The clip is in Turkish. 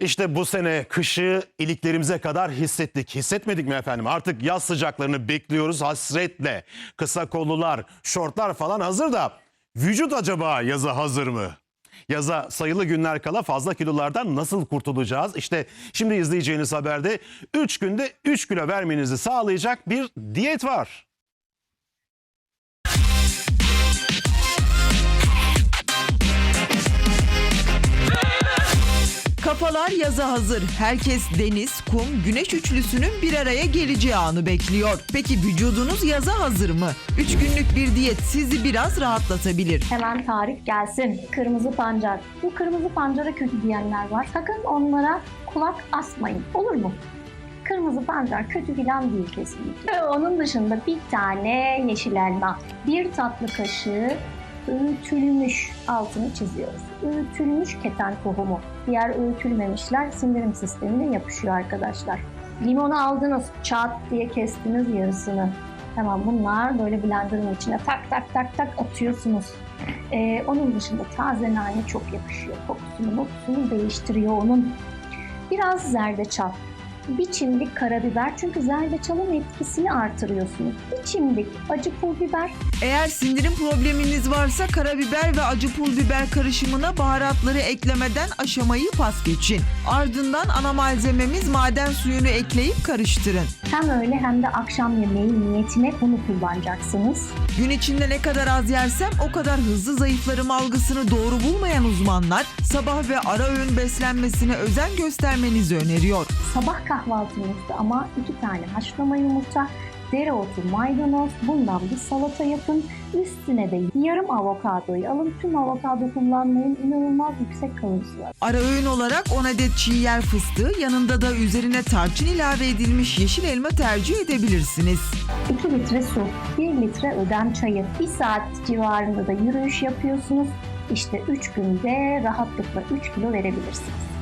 İşte bu sene kışı iliklerimize kadar hissettik. Hissetmedik mi efendim? Artık yaz sıcaklarını bekliyoruz hasretle. Kısa kollular, şortlar falan hazır da vücut acaba yaza hazır mı? Yaza sayılı günler kala fazla kilolardan nasıl kurtulacağız? İşte şimdi izleyeceğiniz haberde 3 günde 3 kilo vermenizi sağlayacak bir diyet var. Kafalar yaza hazır. Herkes deniz, kum, güneş üçlüsünün bir araya geleceği anı bekliyor. Peki vücudunuz yaza hazır mı? 3 günlük bir diyet sizi biraz rahatlatabilir. Hemen tarif gelsin. Kırmızı pancar. Bu kırmızı pancara kötü diyenler var. Sakın onlara kulak asmayın. Olur mu? Kırmızı pancar kötü filan değil kesinlikle. Onun dışında bir tane yeşil elma, bir tatlı kaşığı öğütülmüş altını çiziyoruz. Öğütülmüş keten tohumu. Diğer öğütülmemişler sindirim sistemine yapışıyor arkadaşlar. Limonu aldınız, çat diye kestiniz yarısını. Tamam bunlar böyle blenderın içine tak tak tak tak atıyorsunuz. Ee, onun dışında taze nane çok yakışıyor. Kokusunu, mokusunu değiştiriyor onun. Biraz zerdeçal. Bir çimdik karabiber çünkü zerdeçalın etkisini artırıyorsunuz. Bir çimdik acı pul biber, Eğer sindirim probleminiz varsa karabiber ve acı pul biber karışımına baharatları eklemeden aşamayı pas geçin. Ardından ana malzememiz maden suyunu ekleyip karıştırın. hem öğle hem de akşam yemeği niyetine bunu kullanacaksınız. Gün içinde ne kadar az yersem o kadar hızlı zayıflarım algısını doğru bulmayan uzmanlar sabah ve ara öğün beslenmesine özen göstermenizi öneriyor. Sabah kahvaltınızda ama iki tane haşlama yumurta, dereotu, maydanoz, bundan bir salata yapın. Üstüne de yarım avokadoyu alın. Tüm avokado kullanmayın. İnanılmaz yüksek kalorisi var. Ara öğün olarak 10 adet çiğ yer fıstığı yanında da üzerine tarçın ilave edilmiş yeşil elma tercih edebilirsiniz. 2 litre su, 1 litre ödem çayı, 1 saat civarında da yürüyüş yapıyorsunuz. İşte 3 günde rahatlıkla 3 kilo verebilirsiniz.